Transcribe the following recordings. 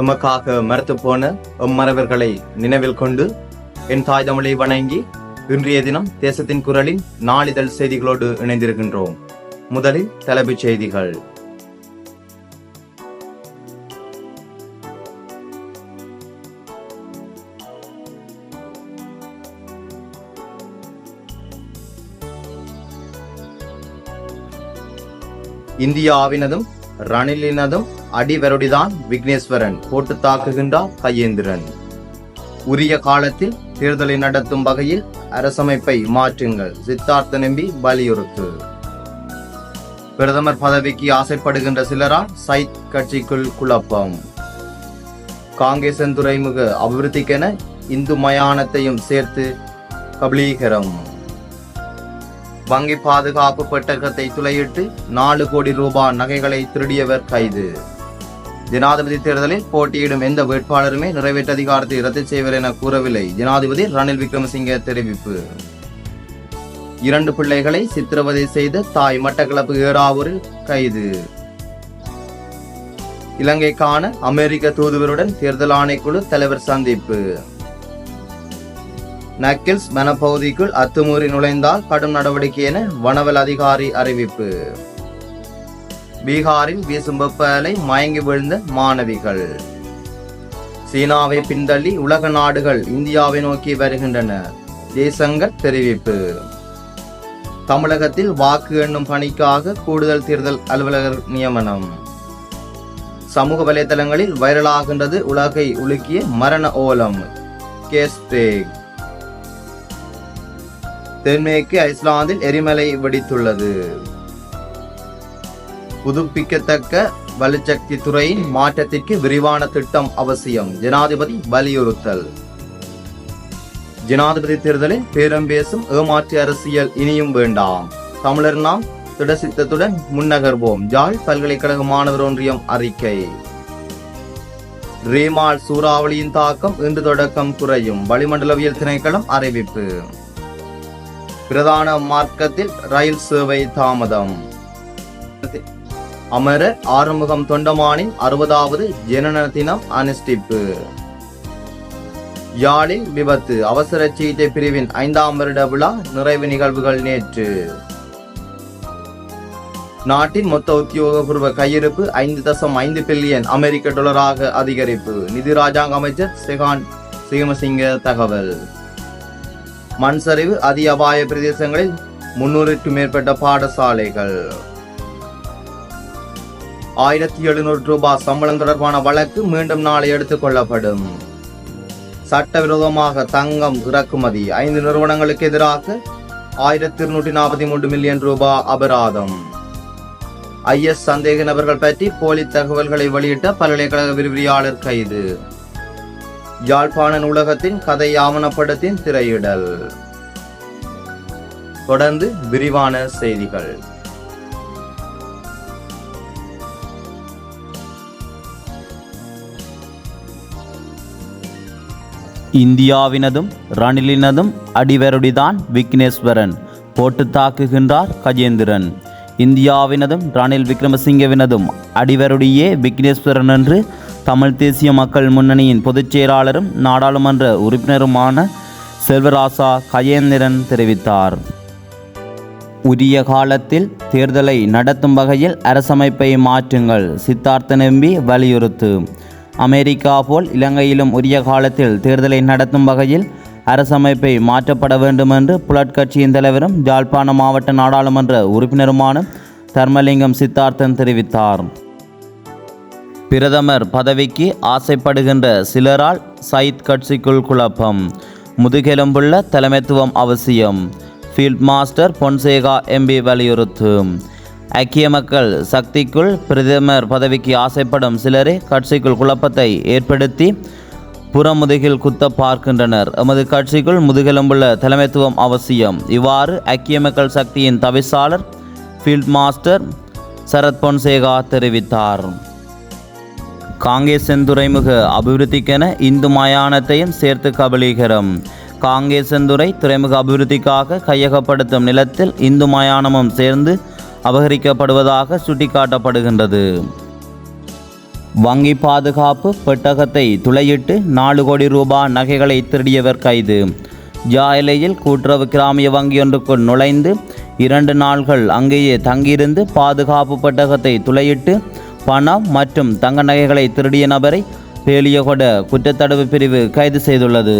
எமக்காக மறுத்து போன எம்மறவர்களை நினைவில் கொண்டு என் தாய் தமிழை வணங்கி இன்றைய தினம் தேசத்தின் குரலின் நாளிதழ் செய்திகளோடு இணைந்திருக்கின்றோம். முதலில் தலைப்புச் செய்திகள். இந்தியாவினதும் ரணிலினதும் அடிவருடிதான் விக்னேஸ்வரன் போட்டு தாக்குகின்றார் கையேந்திரன். உரிய காலத்தில் தேர்தலை நடத்தும் வகையில் அரசமைப்பை மாற்றுங்கள் சித்தார்த்த நம்பி வலியுறுத்து. பிரதமர் பதவிக்கு ஆசைப்படுகின்ற சிலரால் சைத் கட்சிக்குள் குழப்பம். காங்கேசன் துறைமுக அபிவிருத்திக்கென இந்து மயானத்தையும் சேர்த்து கபலீகரம். வங்கி பாதுகாப்பு பெட்டகத்தை துளையிட்டு நாலு கோடி ரூபாய் நகைகளை திருடியவர் கைது. ஜனாதிபதி தேர்தலில் போட்டியிடும் எந்த வேட்பாளருமே நிறைவேற்ற அதிகாரத்தை ரத்து செய்வர் என கூறவில்லை. ஜனாதிபதி ரணில் விக்ரமசிங்க தெரிவிப்பு. இரண்டு பிள்ளைகளை சித்திரவதை செய்த தாய் மட்டக்களப்பு ஏறாவூரில் கைது. இலங்கைக்கான அமெரிக்க தூதுவருடன் தேர்தல் ஆணைக்குழு தலைவர் சந்திப்பு. நக்கில்ஸ் வனப்பகுதிக்குள் அத்துமீறி நுழைந்தால் கடும் நடவடிக்கை என வனவல் அதிகாரி அறிவிப்பு. பீகாரின் வீசும் வெப்ப அலை மயங்கி விழுந்த மாணவிகள். சீனாவை பின்தள்ளி உலக நாடுகள் இந்தியாவை நோக்கி வருகின்றன. ஜெய்சங்கர் தெரிவிப்பு. தமிழகத்தில் வாக்கு எண்ணும் பணிக்காக கூடுதல் தேர்தல் அலுவலகர் நியமனம். சமூக வலைதளங்களில் வைரலாகின்றது உலகை உலுக்கிய மரண ஓலம். கேஸ்டேக் தென்மேற்கு ஐஸ்லாந்தில் எரிமலை வெடித்துள்ளது. புதுப்பிக்கத்தக்க வலுசக்தி துறையின் மாற்றத்திற்கு விரிவான திட்டம் அவசியம். ஜனாதிபதி வலியுறுத்தல். ஜனாதிபதி தேர்தலில் பேரம் பேசும் ஏமாற்று அரசியல் இனியும் வேண்டாம். தமிழர் நாம் திடசித்தத்துடன் முன்னகர்வோம். ஜாழ் பல்கலைக்கழக மாணவர் ஒன்றியம் அறிக்கை. ரேமால் சூறாவளியின் தாக்கம் இன்று தொடக்கம் குறையும். வளிமண்டலவியல் திணைக்களம் அறிவிப்பு. பிரதான மார்க்கத்தில் ரயில் சேவை தாமதம். அமர ஆறுமுகம் தொண்டமானின் அறுபதாவது ஜனன தினம் அனுஷ்டிப்பு. யாழில் விபத்து. அவசர சிகிச்சை பிரிவின் ஐந்தாம் வருட விழா நிறைவு நிகழ்வுகள் நேற்று. நாட்டின் மொத்த உத்தியோகபூர்வ கையிருப்பு ஐந்து தசம் ஐந்து பில்லியன். அமெரிக்க டாலராக அதிகரிப்பு. நிதி ராஜாங்க அமைச்சர் செகான் சிகமசிங்க தகவல். மண் சரிவு அதி அபாய பிரதேசங்களில் முன்னூறுக்கும் மேற்பட்ட பாடசாலைகள். ஆயிரத்தி எழுநூறு ரூபாய் சம்பளம் தொடர்பான வழக்கு மீண்டும் நாளை எடுத்துக் கொள்ளப்படும். சட்டவிரோதமாக தங்கம் இறக்குமதி ஐந்து நிறுவனங்களுக்கு எதிராக ஆயிரத்தி இருநூற்றி நாற்பத்தி மூன்று மில்லியன் ரூபாய் அபராதம். ஐஎஸ் சந்தேக நபர்கள் பற்றி போலி தகவல்களை வெளியிட்ட பல்கலைக்கழக விரிவியாளர் கைது. யாழ்ப்பாண நூலகத்தின் கதை ஆவணப்படத்தின் திரையிடல். தொடர்ந்து விரிவான செய்திகள். இந்தியாவினதும் ரணிலினதும் அடிவருடிதான் விக்னேஸ்வரன். போட்டு தாக்குகின்றார் கஜேந்திரன். இந்தியாவினதும் ரணில் விக்ரமசிங்கவினதும் அடிவருடியே விக்னேஸ்வரன் என்று தமிழ் தேசிய மக்கள் முன்னணியின் பொதுச் செயலாளரும் நாடாளுமன்ற உறுப்பினருமான செல்வராசா கஜேந்திரன் தெரிவித்தார். உரிய காலத்தில் தேர்தலை நடத்தும் வகையில் அரசமைப்பை மாற்றுங்கள் சித்தார்த்த நம்பி வலியுறுத்து. அமெரிக்கா போல் இலங்கையிலும் உரிய காலத்தில் தேர்தலை நடத்தும் வகையில் அரசமைப்பை மாற்றப்பட வேண்டும் என்று புலட்கட்சியின் தலைவரும் ஜாழ்ப்பாண மாவட்ட நாடாளுமன்ற உறுப்பினருமான தர்மலிங்கம் சித்தார்த்தன் தெரிவித்தார். பிரதமர் பதவிக்கு ஆசைப்படுகின்ற சிலரால் சயித் கட்சிக்குள் குழப்பம். முதுகெலும்புள்ள தலைமைத்துவம் அவசியம். ஃபீல்ட் மாஸ்டர் பொன்சேகா எம்பி வலியுறுத்தும் ஐக்கிய மக்கள் சக்திக்குள் பிரதமர் பதவிக்கு ஆசைப்படும் சிலரே கட்சிக்குள் குழப்பத்தை ஏற்படுத்தி புறமுதுகில் குத்த பார்க்கின்றனர். எமது கட்சிக்குள் முதுகெலும்புள்ள தலைமைத்துவம் அவசியம். இவ்வாறு ஐக்கிய மக்கள் சக்தியின் தவிசாளர் ஃபீல்ட் மாஸ்டர் சரத் பொன்சேகா தெரிவித்தார். காங்கேசன் துறைமுக அபிவிருத்திக்கென இந்து மயானத்தையும் சேர்த்து கபலீகரம். காங்கேசன்துறை துறைமுக அபிவிருத்திக்காக கையகப்படுத்தும் நிலத்தில் இந்து மயானமும் சேர்ந்து அபகரிக்கப்படுவதாக சுட்டிக்காட்டப்படுகின்றது. வங்கி பாதுகாப்பு பெட்டகத்தை துளையிட்டு நாலு கோடி ரூபாய் நகைகளை திருடியவர் கைது. ஜாயிலையில் கூட்டுறவு கிராமிய வங்கியொன்றுக்குள் நுழைந்து இரண்டு நாள்கள் அங்கேயே தங்கியிருந்து பாதுகாப்பு பெட்டகத்தை துளையிட்டு பணம் மற்றும் தங்க நகைகளை திருடிய நபரை பேலியகொட குற்றத்தடுப்பு பிரிவு கைது செய்துள்ளது.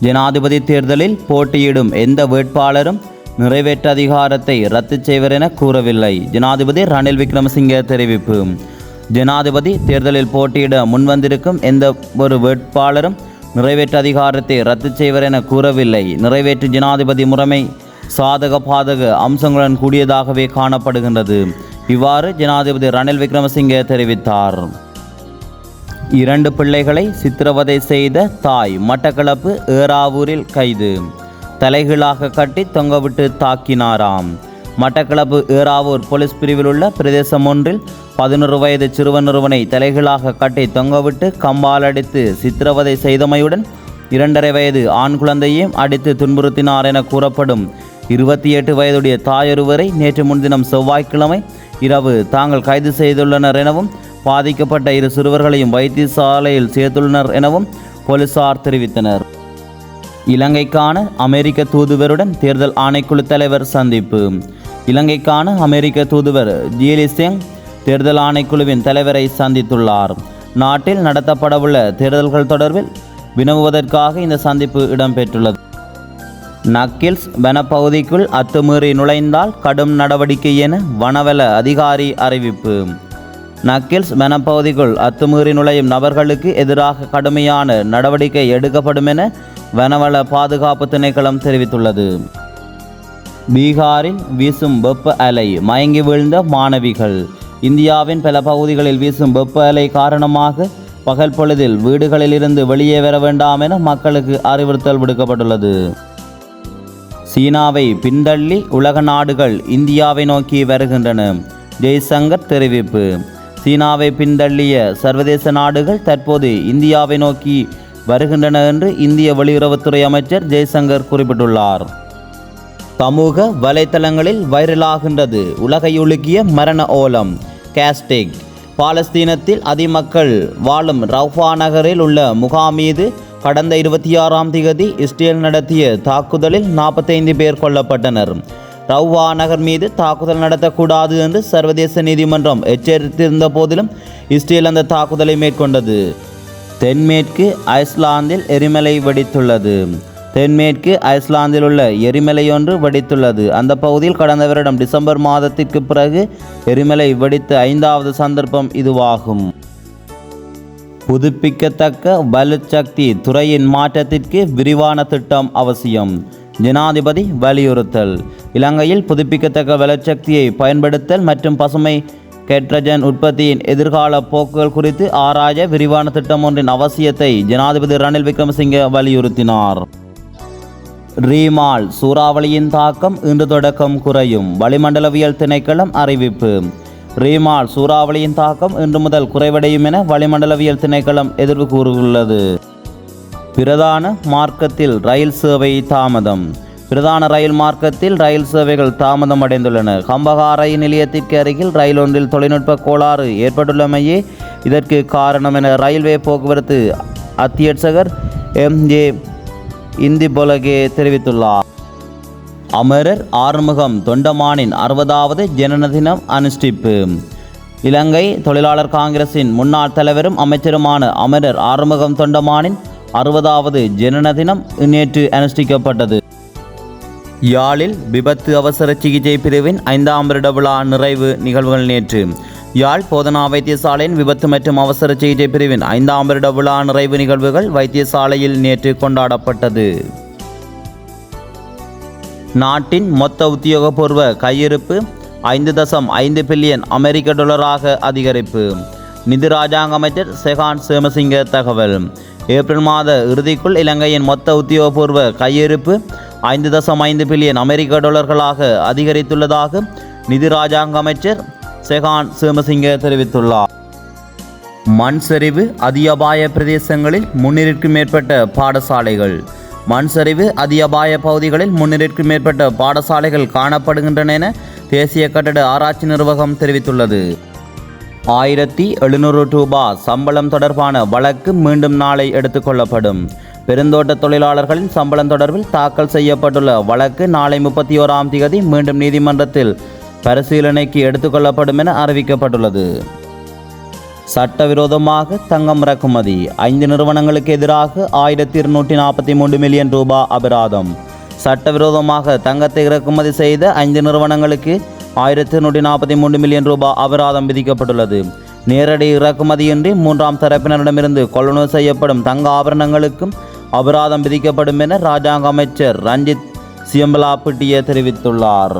ஜனாதிபதி தேர்தலில் போட்டியிடும் எந்த வேட்பாளரும் நிறைவேற்ற அதிகாரத்தை ரத்து செய்வர் என கூறவில்லை. ஜனாதிபதி ரணில் விக்ரமசிங்கே தெரிவிப்பு. ஜனாதிபதி தேர்தலில் போட்டியிட முன்வந்திருக்கும் எந்த ஒரு வேட்பாளரும் நிறைவேற்ற அதிகாரத்தை ரத்து செய்வர் என கூறவில்லை. நிறைவேற்று ஜனாதிபதி முறைமை சாதக பாதக அம்சங்களுடன் கூடியதாகவே காணப்படுகின்றது. இவ்வாறு ஜனாதிபதி ரணில் விக்ரமசிங்கே தெரிவித்தார். இரண்டு பிள்ளைகளை சித்திரவதை செய்த தாய் மட்டக்களப்பு ஏறாவூரில் கைது. தலைகீழாக கட்டி தொங்கவிட்டு தாக்கினாராம். மட்டக்களப்பு ஏறாவூர் போலீஸ் பிரிவில் உள்ள பிரதேசம் ஒன்றில் பதினொரு வயது சிறுவனொருவனை தலைகளாக கட்டி தொங்கவிட்டு கம்பால் அடித்து சித்திரவதை செய்தமையுடன் இரண்டரை வயது ஆண் குழந்தையையும் அடித்து துன்புறுத்தினார் என கூறப்படும். இருபத்தி எட்டு வயதுடைய தாயொருவரை நேற்று முன்தினம் செவ்வாய்க்கிழமை இரவு தாங்கள் கைது செய்துள்ளனர் எனவும் பாதிக்கப்பட்ட இரு சிறுவர்களையும் வைத்தியசாலையில் சேர்த்துள்ளனர் எனவும் போலீசார் தெரிவித்தனர். இலங்கைக்கான அமெரிக்க தூதுவருடன் தேர்தல் ஆணைக்குழு தலைவர் சந்திப்பு. இலங்கைக்கான அமெரிக்க தூதுவர் ஜியலி சிங் தேர்தல் ஆணைக்குழுவின் தலைவரை சந்தித்துள்ளார். நாட்டில் நடத்தப்படவுள்ள தேர்தல்கள் தொடர்பில் வினவுவதற்காக இந்த சந்திப்பு இடம்பெற்றுள்ளது. நக்கில்ஸ் வனப்பகுதிக்குள் அத்துமீறி நுழைந்தால் கடும் நடவடிக்கை என வனவள அதிகாரி அறிவிப்பு. நக்கில்ஸ் வனப்பகுதிக்குள் அத்துமீறி நுழையும் நபர்களுக்கு எதிராக கடுமையான நடவடிக்கை எடுக்கப்படும் என வனவள பாதுகாப்பு திணைக்களம் தெரிவித்துள்ளது. பீகாரில் வீசும் வெப்ப அலை மயங்கி வீழ்ந்த மாணவிகள். இந்தியாவின் பல பகுதிகளில் வீசும் வெப்ப அலை காரணமாக பகல் பொழுதில் வீடுகளிலிருந்து வெளியே வர வேண்டாம் என மக்களுக்கு அறிவுறுத்தல் விடுக்கப்பட்டுள்ளது. சீனாவை பின்தள்ளி உலக நாடுகள் இந்தியாவை நோக்கி வருகின்றன. ஜெய்சங்கர் தெரிவிப்பு. சீனாவை பின்தள்ளிய சர்வதேச நாடுகள் தற்போது இந்தியாவை நோக்கி வருகின்றன என்று இந்திய வெளியுறவுத்துறை அமைச்சர் ஜெய்சங்கர் குறிப்பிட்டுள்ளார். சமூக வலைத்தளங்களில் வைரலாகின்றது. உலகை உலுக்கிய மரண ஓலம் கேஸ்டிக். பாலஸ்தீனத்தில் அதிமக்கள் வாழும் ரவுஃபா நகரில் உள்ள முகாம் மீது கடந்த இருபத்தி ஆறாம் திகதி இஸ்ரேல் நடத்திய தாக்குதலில் நாற்பத்தைந்து பேர் கொல்லப்பட்டனர். ரவுவா நகர் மீது தாக்குதல் நடத்தக்கூடாது என்று சர்வதேச நீதிமன்றம் எச்சரித்திருந்த போதிலும் இஸ்ரேல் அந்த தாக்குதலை மேற்கொண்டது. தென்மேற்கு ஐஸ்லாந்தில் எரிமலை வெடித்துள்ளது. தென்மேற்கு ஐஸ்லாந்தில் உள்ள எரிமலையொன்று வெடித்துள்ளது. அந்த பகுதியில் கடந்த வருடம் டிசம்பர் மாதத்திற்கு பிறகு எரிமலை வெடித்த ஐந்தாவது சந்தர்ப்பம் இதுவாகும். புதுப்பிக்கத்தக்க வலுச்சக்தி துறையின் மாற்றத்திற்கு விரிவான திட்டம் அவசியம். ஜனாதிபதி வலியுறுத்தல். இலங்கையில் புதுப்பிக்கத்தக்க வலுச்சக்தியை பயன்படுத்தல் மற்றும் பசுமை ஹைட்ரஜன் உற்பத்தியின் எதிர்கால போக்குகள் குறித்து ஆராய விரிவான திட்டம் ஒன்றின் அவசியத்தை ஜனாதிபதி ரணில் விக்ரமசிங்க வலியுறுத்தினார். ரீமால் சூறாவளியின் தாக்கம் இன்று தொடக்கம் குறையும். வளிமண்டலவியல் திணைக்களம் அறிவிப்பு. ரீமால் சூறாவளியின் தாக்கம் இன்று முதல் குறைவடையும் என வளிமண்டலவியல் திணைக்களம் எதிர்வு கூறியுள்ளது. பிரதான மார்க்கத்தில் ரயில் சேவை தாமதம். பிரதான ரயில் மார்க்கத்தில் ரயில் சேவைகள் தாமதம் அடைந்துள்ளன. கம்பகா ரயில் நிலையத்திற்கு அருகில் ரயில் ஒன்றில் தொழில்நுட்ப கோளாறு ஏற்பட்டுள்ளமையே இதற்கு காரணம் என ரயில்வே போக்குவரத்து அத்தியட்சகர் எம். ஜே. இந்திபொலகே தெரிவித்துள்ளார். அமரர் ஆறுமுகம் தொண்டமானின் அறுபதாவது ஜனனதினம் அனுஷ்டிப்பு. இலங்கை தொழிலாளர் காங்கிரசின் முன்னாள் தலைவரும் அமைச்சருமான அமரர் ஆறுமுகம் தொண்டமானின் அறுபதாவது ஜனனதினம் நேற்று அனுஷ்டிக்கப்பட்டது. யாழில் விபத்து அவசர சிகிச்சை பிரிவின் ஐந்தாம் வருட விழா நிறைவு நிகழ்வுகள் நேற்று. யாழ் போதனா வைத்தியசாலையின் விபத்து மற்றும் அவசர சிகிச்சை பிரிவின் ஐந்தாம் வருட விழா நிறைவு நிகழ்வுகள் வைத்தியசாலையில் நேற்று கொண்டாடப்பட்டது. நாட்டின் மொத்த உத்தியோகபூர்வ கையிருப்பு ஐந்து தசம் ஐந்து பில்லியன் அமெரிக்க டாலராக அதிகரிப்பு. நிதி ராஜாங்க அமைச்சர் செகான் சேமசிங்க தகவல். ஏப்ரல் மாத இறுதிக்குள் இலங்கையின் மொத்த உத்தியோகபூர்வ கையிருப்பு ஐந்து தசம் ஐந்து பில்லியன் அமெரிக்க டாலர்களாக அதிகரித்துள்ளதாக நிதி ராஜாங்க அமைச்சர் செகான் சேமசிங்க தெரிவித்துள்ளார். மண் சரிவு அதியபாய பிரதேசங்களில் முன்னிற்கும் மேற்பட்ட பாடசாலைகள். மண் சரிவு அதியபாய பகுதிகளில் முன்னிற்கும் மேற்பட்ட பாடசாலைகள் காணப்படுகின்றன என தேசிய கட்டட ஆராய்ச்சி நிர்வாகம் தெரிவித்துள்ளது. ஆயிரத்தி எழுநூறு ரூபாய் சம்பளம் தொடர்பான வழக்கு மீண்டும் நாளை எடுத்துக்கொள்ளப்படும் பெருந்தோட்ட தொழிலாளர்களின் சம்பளம் தொடர்பில் தாக்கல் செய்யப்பட்டுள்ள வழக்கு நாளை முப்பத்தி ஓராம் தேதி மீண்டும் நீதிமன்றத்தில் பரிசீலனைக்கு எடுத்துக்கொள்ளப்படும் என அறிவிக்கப்பட்டுள்ளது. சட்டவிரோதமாக தங்கம் இறக்குமதி. ஐந்து நிறுவனங்களுக்கு எதிராக ஆயிரத்தி இருநூற்றி நாற்பத்தி மூன்று மில்லியன் ரூபாய் அபராதம். சட்டவிரோதமாக தங்கத்தை இறக்குமதி செய்த ஐந்து நிறுவனங்களுக்கு ஆயிரத்தி இருநூற்றி நாற்பத்தி மூன்று மில்லியன் ரூபாய் அபராதம் விதிக்கப்பட்டுள்ளது. நேரடி இறக்குமதியின்றி மூன்றாம் தரப்பினரிடமிருந்து கொள்ளுணர் செய்யப்படும் தங்க ஆபரணங்களுக்கும் அபராதம் விதிக்கப்படும் என ராஜாங்க அமைச்சர் ரஞ்சித் சியம்பலாப்பிட்டிய தெரிவித்துள்ளார்.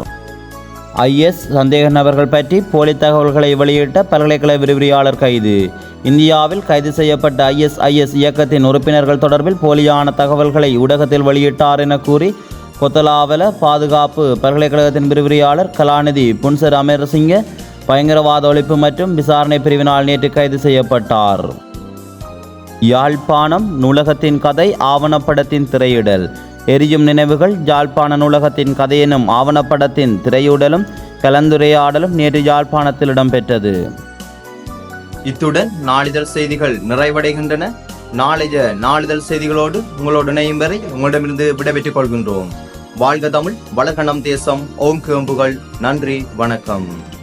ஐஎஸ் சந்தேக நபர்கள் பற்றி போலி தகவல்களை வெளியிட்ட பல்கலைக்கழக விரிவுரையாளர் கைது. இந்தியாவில் கைது செய்யப்பட்ட ஐஎஸ்ஐஎஸ் இயக்கத்தின் உறுப்பினர்கள் தொடர்பில் போலியான தகவல்களை ஊடகத்தில் வெளியிட்டார் என கூறி கொத்தலாவல பாதுகாப்பு பல்கலைக்கழகத்தின் விரிவுரையாளர் கலாநிதி புன்சர் அமர்சிங்க பயங்கரவாத ஒழிப்பு மற்றும் விசாரணை பிரிவினால் நேற்று கைது செய்யப்பட்டார். யாழ்ப்பாணம் நூலகத்தின் கதை ஆவணப்படத்தின் திரையிடல். எரியும் நினைவுகள் யாழ்ப்பாண நூலகத்தின் கதை எனும் ஆவணப்படத்தின் திரையுடலும் கலந்துரையாடலும் நேற்று யாழ்ப்பாணத்தில் இடம்பெற்றது. இத்துடன் நாளிதழ் செய்திகள் நிறைவடைகின்றன. நாளைய நாளிதழ் செய்திகளோடு உங்களோடு இணையும் வரை உங்களிடமிருந்து விடைபெற்றுக் கொள்கின்றோம். வாழ்க தமிழ் வளகணம் தேசம். ஓம் கேம்புகள். நன்றி வணக்கம்.